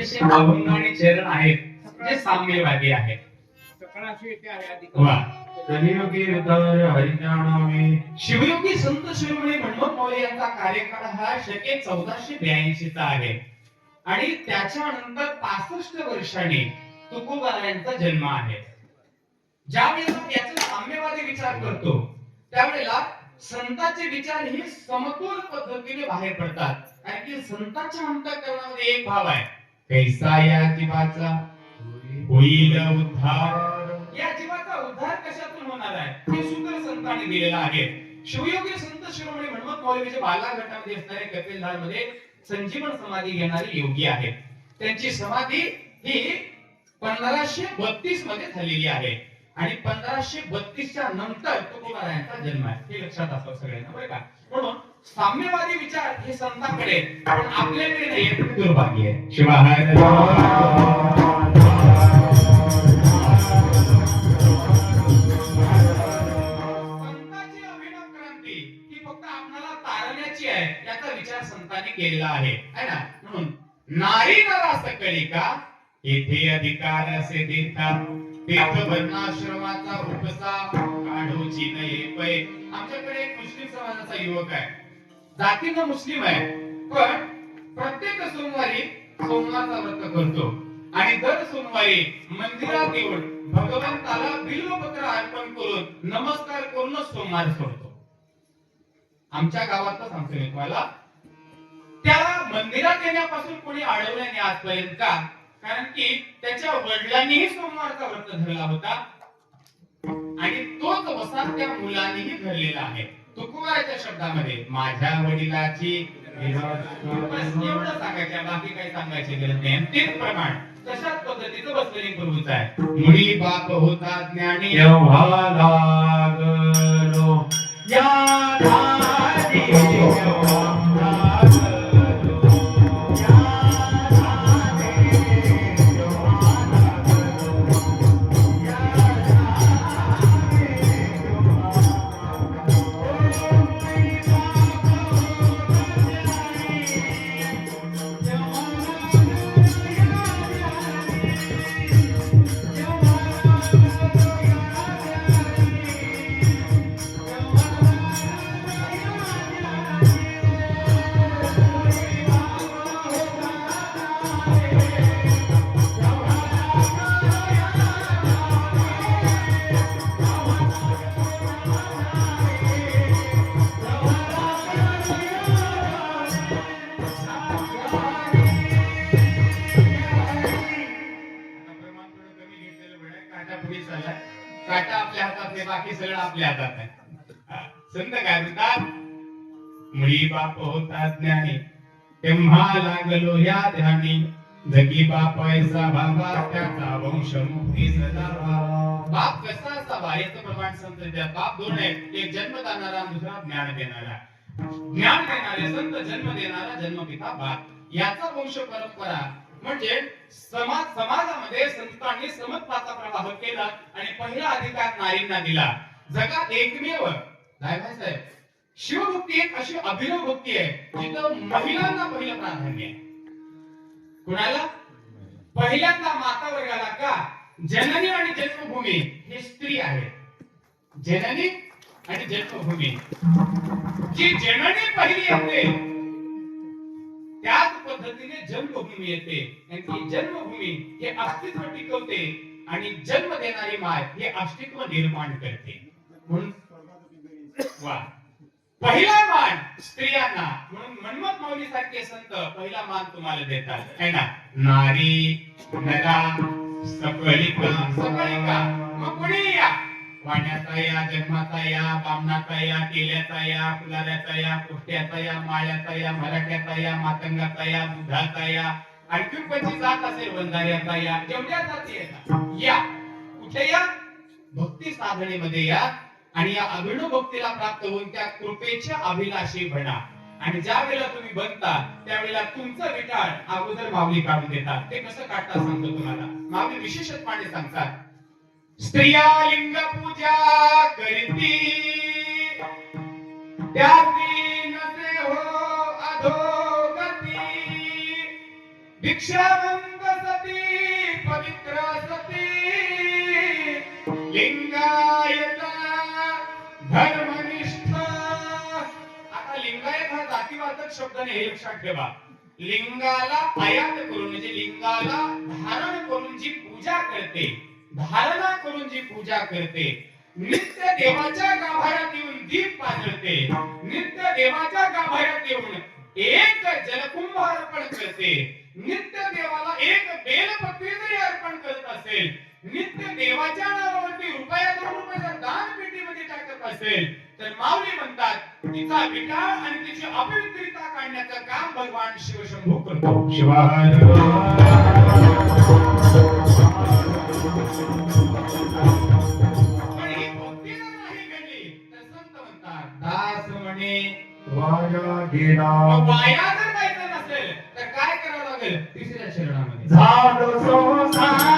असे अभंग आणि चरण आहेत जे साम्यवादी आहेत वा. कलियुगी शिवयोगी संत शिरोमणी मनमोहन माऊली यांचा कार्यकाळ हा शके चौदाशे ब्याऐंशी चा आहे. आणि त्याच्यानंतर पासष्ट वर्षांनी तुकोबारायांचा जन्म आहे. ज्या वेळेला याचा साम्यवादी विचार करतो त्यावेळेला संतांचे विचार हे समतोल पद्धतीने बाहेर पडतात. आणि की संतांच्या अंतःकरणामध्ये एक भाव आहे. कैसा या जीवाचा होईल उद्धार. या जीवाचा उद्धार कशातून होणार आहे? हे सुंदर संतांनी दिलेलं आहे. शिवयोगी संत शिरोमणी म्हणमत बाला गटामध्ये असणारे कपिलधारमध्ये संजीवन समाधी घेणारे योगी आहेत. त्यांची समाधी ही पंधराशे बत्तीसमध्ये झालेली आहे. आणि पंधराशे बत्तीसच्या नंतर तुकोबारायांचा जन्म आहे. हे लक्षात असावं सगळ्यांना बरं का? म्हणून साम्यवादी विचार हे संतांकडे पण आपल्याकडे नाही दुर्भाग्य आहे. शिवाय केलेला आहे. है ना? म्हणून नारी नरा सकळी का येथे अधिकार असे देता तीर्थ वर्णाश्रमाचा उपसा काढूची नये पै. आमच्याकडे एक मुस्लिम समाजाचा युवक आहे. जातीचा मुस्लिम आहे. पण प्रत्येक सोमवारी सोमवारचा व्रत करतो. आणि दर सोमवारी मंदिरात येऊन भगवंताला बिल्वपत्र अर्पण करून नमस्कार करूनच सोमवार सोडतो. आमच्या गावातच सांगतो मी तुम्हाला त्याला मंदिरात येण्यापासून कोणी अडवल्याने आजपर्यंत का? कारण की त्याच्या वडिलांनीही सोमवारचा व्रत धरला होता. आणि तोच वसा त्या मुलांनीही धरलेला आहे. तुकोबाराच्या शब्दामध्ये माझ्या वडिलाची एवढं सांगायचं बाकी काही सांगायची गरज नाही. तेच प्रमाण तशाच पद्धतीचं बसलेली प्रभूच आहे. मुळी बाप होता ज्ञानी लागलो या आपल्या हातात नाही बाकी सगळं आपल्या हातात आहे संत काय म्हणतात? मुळी बाप होता ज्ञानी. तेव्हा लागलो या ध्यानी. जगी बाप ऐसा भावा त्याचा वंश मुक्ती सदा. बाप कसा असावा याचं प्रमाण संत त्या बाप दोन आहेत एक जन्म देणारा दुसरा ज्ञान देणारा. ज्ञान देणारे संत जन्म देणारा जन्मपिता बाप. याचा वंश परंपरा म्हणजे समाज समाजामध्ये संतांनी समत्वाचा प्रवाह केला आणि पहिला अधिकार नारींना दिला. जगात एकमेव. साहेब. शिवभक्ती एक अशी अभिनव भक्ती आहे जिथं महिलांना पहिलं प्राधान्य आहे. कुणाला? पहिल्यांदा माता वर्गाला का? जननी आणि जन्मभूमी ही स्त्री आहे. जननी आणि जन्मभूमी. जी जननी पहिली येते पद्धतीने जन्मभूमी येते. आणि ती जन्मभूमी हे अस्तित्व टिकवते आणि जन्म देणारी माय हे अस्तित्व निर्माण करते. म्हणून वा. पहिला मान स्त्रियांना म्हणून मनमत माऊली सारखे संत पहिला मान तुम्हाला देतात. है ना? नारी नरा सकळिका सकळिका मग कुणी या पाण्याचा या जन्माचा या बामणाचा या केल्याचा या फुलाऱ्याचा या कुष्ट्याचा या माळ्याचा या मराठ्याचा या मातंगाचा या बुधाचा या आणखी कोणती जात असेल? बंधाऱ्याचा या जेवढ्या जाती या. कुठे या? भक्ती साधनेमध्ये या. आणि या अभिनव भक्तीला प्राप्त होऊन त्या कृपेच्या अभिलाषी बना. आणि ज्या वेळेला तुम्ही बनता त्यावेळेला तुमचं विटाळ अगोदर माऊली काढून देतात. ते कसं काढतात सांगतो तुम्हाला. माऊली विशेषत्वाने सांगतात. स्त्रिया लिंग पूजा करती. त्याची नसे हो अधोगती. भिक्षावंत सती पवित्र सती. लिंगायत धर्मनिष्ठ. आता लिंगायत हा जातीवाचक शब्द नाही हे लक्षात ठेवा. लिंगाला आयात करून म्हणजे लिंगाला धारण करून जी पूजा करते धारणा करून जी पूजा करते नित्य देवाच्या गाभाऱ्यात येऊन दीप पाजळते. नित्य देवाच्या गाभाऱ्यात येऊन एक जलकुंभ अर्पण करते. नित्य देवाला एक बेलपत्री जरी अर्पण करत असेल नित्य देवाच्या नावावरती रुपया दोन रुपयाचा दान पेटीमध्ये टाकत असेल तर माऊली म्हणतात तिचा विकार आणि तिची अपवित्रता काढण्याचं काम भगवान शिवशंभू करतो शिवाय. वाया जर